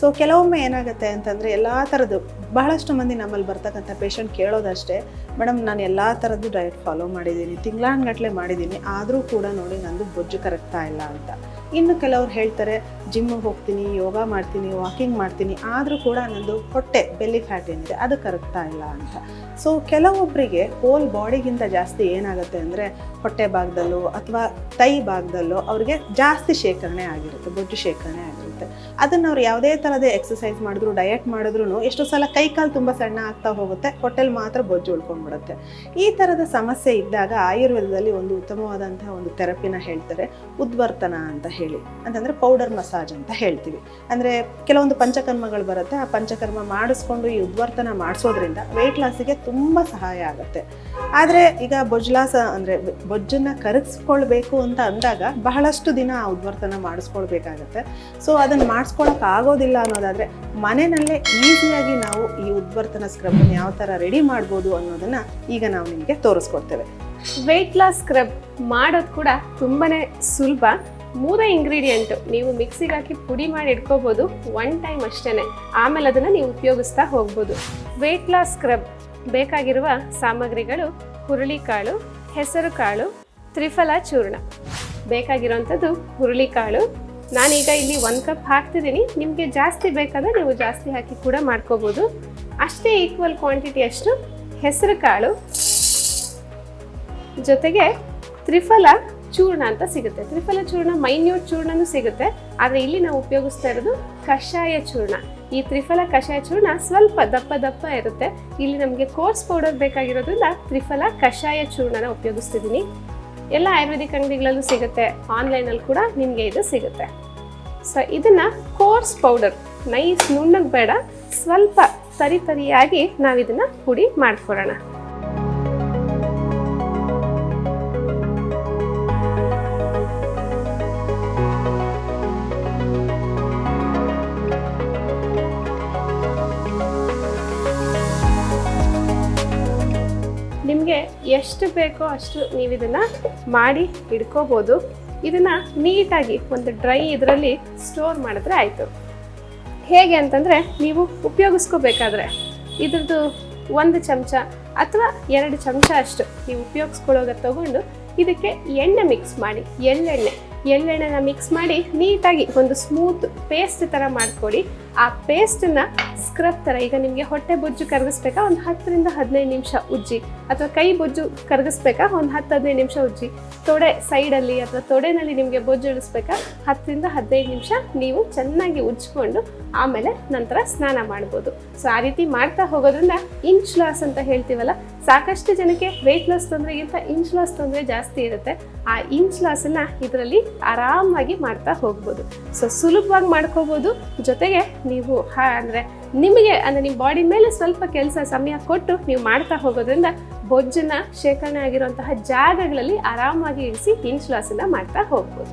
So ಕೆಲವೊಮ್ಮೆ ಏನಾಗುತ್ತೆ ಅಂತಂದರೆ ಎಲ್ಲ ಥರದ್ದು ಬಹಳಷ್ಟು ಮಂದಿ ನಮ್ಮಲ್ಲಿ ಬರ್ತಕ್ಕಂಥ ಪೇಷಂಟ್ ಕೇಳೋದಷ್ಟೇ. ಮೇಡಮ್ ನಾನು ಎಲ್ಲ ಥರದ್ದು ಡಯಟ್ ಫಾಲೋ ಮಾಡಿದ್ದೀನಿ, ತಿಂಗಳಾನ್ಗಟ್ಲೆ ಮಾಡಿದ್ದೀನಿ, ಆದರೂ ಕೂಡ ನೋಡಿ ನಂದು ಬೊಜ್ಜು ಕರಗ್ತಾ ಇಲ್ಲ ಅಂತ. ಇನ್ನು ಕೆಲವ್ರು ಹೇಳ್ತಾರೆ ಜಿಮ್ಮಿಗೆ ಹೋಗ್ತೀನಿ, ಯೋಗ ಮಾಡ್ತೀನಿ ವಾಕಿಂಗ್ ಮಾಡ್ತೀನಿ, ಆದರೂ ಕೂಡ ನಂದು ಹೊಟ್ಟೆ ಬೆಲ್ಲಿ ಫ್ಯಾಟ್ ಏನಿದೆ, ಅದು ಕರಗ್ತಾ ಇಲ್ಲ ಅಂತ. ಸೊ ಕೆಲವೊಬ್ಬರಿಗೆ ಹೋಲ್ ಬಾಡಿಗಿಂತ ಜಾಸ್ತಿ ಏನಾಗುತ್ತೆ ಅಂದರೆ ಹೊಟ್ಟೆ ಭಾಗದಲ್ಲೋ ಅಥವಾ ತೈ ಭಾಗದಲ್ಲೋ ಅವ್ರಿಗೆ ಜಾಸ್ತಿ ಶೇಖರಣೆ ಆಗಿರುತ್ತೆ, ಬೊಜ್ಜು ಶೇಖರಣೆ ಆಗಿರುತ್ತೆ. ಅದನ್ನು ಅವ್ರು ಯಾವುದೇ ಥರದ ಎಕ್ಸಸೈಸ್ ಮಾಡಿದ್ರು ಡಯಟ್ ಮಾಡಿದ್ರು ಎಷ್ಟೋ ಸಲ ಕೈ ಕಾಲು ತುಂಬ ಸಣ್ಣ ಆಗ್ತಾ ಹೋಗುತ್ತೆ, ಹೊಟ್ಟೆಲ್ ಮಾತ್ರ ಬೊಜ್ಜು ಉಳ್ಕೊಂಡ್ಬಿಡುತ್ತೆ. ಈ ಥರದ ಸಮಸ್ಯೆ ಇದ್ದಾಗ ಆಯುರ್ವೇದದಲ್ಲಿ ಒಂದು ಉತ್ತಮವಾದಂತಹ ಒಂದು ಥೆರಪಿನ ಹೇಳ್ತಾರೆ, ಉದ್ವರ್ತನ ಅಂತ ಹೇಳಿ. ಅಂತಂದರೆ ಪೌಡರ್ ಮಸಾಜ್ ಅಂತ ಹೇಳ್ತೀವಿ. ಅಂದರೆ ಕೆಲವೊಂದು ಪಂಚಕರ್ಮಗಳು ಬರುತ್ತೆ, ಆ ಪಂಚಕರ್ಮ ಮಾಡಿಸ್ಕೊಂಡು ಈ ಉದ್ವರ್ತನ ಮಾಡಿಸೋದ್ರಿಂದ ವೆಯ್ಟ್ ಲಾಸಿಗೆ ತುಂಬ ಸಹಾಯ ಆಗುತ್ತೆ. ಆದರೆ ಈಗ ಬೊಜ್ಲಾಸ ಅಂದರೆ ಬೊಜ್ಜನ್ನು ಕರಗಿಸ್ಕೊಳ್ಬೇಕು ಅಂತ ಅಂದಾಗ ಬಹಳಷ್ಟು ದಿನ ಆ ಉದ್ವರ್ತನ ಮಾಡಿಸ್ಕೊಳ್ಬೇಕಾಗತ್ತೆ. ಸೊ ಅದನ್ನು ಮಾಡಿಸ್ಕೊಳಕ್ಕೆ ಆಗೋದಿಲ್ಲ ಅನ್ನೋದಾದರೆ ಮನೆಯಲ್ಲೇ ಈಸಿಯಾಗಿ ನಾವು ಈ ಉದ್ವರ್ತನ ಸ್ಕ್ರಬ್ ಯಾವ ಥರ ರೆಡಿ ಮಾಡ್ಬೋದು ಅನ್ನೋದನ್ನು ಈಗ ನಾವು ನಿಮಗೆ ತೋರಿಸ್ಕೊಡ್ತೇವೆ. ವೆಯ್ಟ್ ಲಾಸ್ ಸ್ಕ್ರಬ್ ಮಾಡೋದು ಕೂಡ ತುಂಬಾನೇ ಸುಲಭ. ಮೂರೇ ಇಂಗ್ರೀಡಿಯೆಂಟು ನೀವು ಮಿಕ್ಸಿಗೆ ಹಾಕಿ ಪುಡಿ ಮಾಡಿ ಇಟ್ಕೋಬೋದು ಒನ್ ಟೈಮ್ ಅಷ್ಟೇ ಆಮೇಲೆ ಅದನ್ನು ನೀವು ಉಪಯೋಗಿಸ್ತಾ ಹೋಗ್ಬೋದು. ವೆಯ್ಟ್ ಲಾಸ್ ಸ್ಕ್ರಬ್ ಬೇಕಾಗಿರುವ ಸಾಮಗ್ರಿಗಳು ಹುರುಳಿಕಾಳು ಹೆಸರು ಕಾಳು ತ್ರಿಫಲ ಚೂರ್ಣ ಬೇಕಾಗಿರೋವಂಥದ್ದು ಹುರುಳಿಕಾಳು ನಾನೀಗ ಇಲ್ಲಿ ಒಂದು ಕಪ್ ಹಾಕ್ತಿದ್ದೀನಿ. ನಿಮಗೆ ಜಾಸ್ತಿ ಬೇಕಾದರೆ ನೀವು ಜಾಸ್ತಿ ಹಾಕಿ ಕೂಡ ಮಾಡ್ಕೋಬೋದು. ಅಷ್ಟೇ ಈಕ್ವಲ್ ಕ್ವಾಂಟಿಟಿ ಅಷ್ಟು ಹೆಸರು ಕಾಳು ಜೊತೆಗೆ ತ್ರಿಫಲ ಚೂರ್ಣ ಅಂತ ಸಿಗುತ್ತೆ. ತ್ರಿಫಲ ಚೂರ್ಣ ಮೈನ್ಯೂಟ್ ಚೂರ್ಣನೂ ಸಿಗುತ್ತೆ. ಆದರೆ ಇಲ್ಲಿ ನಾವು ಉಪಯೋಗಿಸ್ತಾ ಇರೋದು ಕಷಾಯ ಚೂರ್ಣ. ಈ ತ್ರಿಫಲ ಕಷಾಯ ಚೂರ್ಣ ಸ್ವಲ್ಪ ದಪ್ಪ ದಪ್ಪ ಇರುತ್ತೆ. ಇಲ್ಲಿ ನಮಗೆ ಕೋರ್ಸ್ ಪೌಡರ್ ಬೇಕಾಗಿರೋದ್ರಿಂದ ತ್ರಿಫಲ ಕಷಾಯ ಚೂರ್ಣನ ಉಪಯೋಗಿಸ್ತಿದ್ದೀನಿ. ಎಲ್ಲ ಆಯುರ್ವೇದಿಕ್ ಅಂಗಡಿಗಳಲ್ಲೂ ಸಿಗುತ್ತೆ. ಆನ್ಲೈನಲ್ಲಿ ಕೂಡ ನಿಮಗೆ ಇದು ಸಿಗುತ್ತೆ. ಸೊ ಇದನ್ನ ಕೋರ್ಸ್ ಪೌಡರ್ ನೈಸ್ ನುಣ್ಣಗೆ ಬೇಡ, ಸ್ವಲ್ಪ ತರಿ ತರಿಯಾಗಿ ನಾವು ಇದನ್ನ ಪುಡಿ ಮಾಡ್ಕೊಳ್ಳೋಣ ಎಷ್ಟು ಬೇಕೋ ಅಷ್ಟು ನೀವು ಇದನ್ನ ಮಾಡಿ ಇಡ್ಕೋಬೋದು ಇದನ್ನ ನೀಟಾಗಿ ಒಂದು ಡ್ರೈ ಇದರಲ್ಲಿ ಸ್ಟೋರ್ ಮಾಡಿದ್ರೆ ಆಯಿತು. ಹೇಗೆ ಅಂತಂದರೆ ನೀವು ಉಪಯೋಗಿಸ್ಕೋಬೇಕಾದ್ರೆ ಇದ್ರದ್ದು ಒಂದು ಚಮಚ ಅಥವಾ ಎರಡು ಚಮಚ ಅಷ್ಟು ನೀವು ಉಪಯೋಗಿಸ್ಕೊಳ್ಳೋಗ ತಗೊಂಡು ಇದಕ್ಕೆ ಎಣ್ಣೆ ಮಿಕ್ಸ್ ಮಾಡಿ, ಎಳ್ಳೆಣ್ಣೆ. ಎಳ್ಳೆಣ್ಣೆನ ಮಿಕ್ಸ್ ಮಾಡಿ ನೀಟಾಗಿ ಒಂದು ಸ್ಮೂತ್ ಪೇಸ್ಟ್ ಥರ ಮಾಡಿಕೊಡಿ ಆ ಪೇಸ್ಟನ್ನ ಸ್ಕ್ರಬ್ ಥರ, ಈಗ ನಿಮಗೆ ಹೊಟ್ಟೆ ಬೊಜ್ಜು ಕರಗಿಸ್ಬೇಕಾ? ಒಂದು ಹತ್ತರಿಂದ ಹದಿನೈದು ನಿಮಿಷ ಉಜ್ಜಿ. ಅಥವಾ ಕೈ ಬೊಜ್ಜು ಕರಗಿಸ್ಬೇಕಾ? ಒಂದು ಹತ್ತು ಹದಿನೈದು ನಿಮಿಷ ಉಜ್ಜಿ. ತೊಡೆ ಸೈಡಲ್ಲಿ ಅಥವಾ ತೊಡೆನಲ್ಲಿ ನಿಮಗೆ ಬೊಜ್ಜು ಇಳಿಸ್ಬೇಕಾ? ಹತ್ತರಿಂದ ಹದಿನೈದು ನಿಮಿಷ ನೀವು ಚೆನ್ನಾಗಿ ಉಜ್ಜಿಕೊಂಡು ಆಮೇಲೆ ನಂತರ ಸ್ನಾನ ಮಾಡ್ಬೋದು. ಸೊ ಆ ರೀತಿ ಮಾಡ್ತಾ ಹೋಗೋದ್ರಿಂದ ಇಂಚ್ ಲಾಸ್ ಅಂತ ಹೇಳ್ತೀವಲ್ಲ, ಸಾಕಷ್ಟು ಜನಕ್ಕೆ ವೆಯ್ಟ್ ಲಾಸ್ ತೊಂದರೆಗಿಂತ ಇಂಚ್ ಲಾಸ್ ತೊಂದರೆ ಜಾಸ್ತಿ ಇರುತ್ತೆ. ಆ ಇಂಚ್ ಲಾಸನ್ನು ಇದರಲ್ಲಿ ಆರಾಮಾಗಿ ಮಾಡ್ತಾ ಹೋಗ್ಬೋದು. ಸೊ ಸುಲಭವಾಗಿ ಮಾಡ್ಕೋಬೋದು. ಜೊತೆಗೆ ನೀವು, ಹಾ, ಅಂದರೆ ನಿಮಗೆ, ಅಂದರೆ ನಿಮ್ಮ ಬಾಡಿ ಮೇಲೆ ಸ್ವಲ್ಪ ಕೆಲಸ, ಸಮಯ ಕೊಟ್ಟು ನೀವು ಮಾಡ್ತಾ ಹೋಗೋದ್ರಿಂದ ಬೊಜ್ಜನ್ನು, ಶೇಖರಣೆ ಆಗಿರುವಂತಹ ಜಾಗಗಳಲ್ಲಿ ಆರಾಮಾಗಿ ಇಳಿಸಿ ಇಂಚ್ ಲಾಸನ್ನ ಮಾಡ್ತಾ ಹೋಗ್ಬೋದು.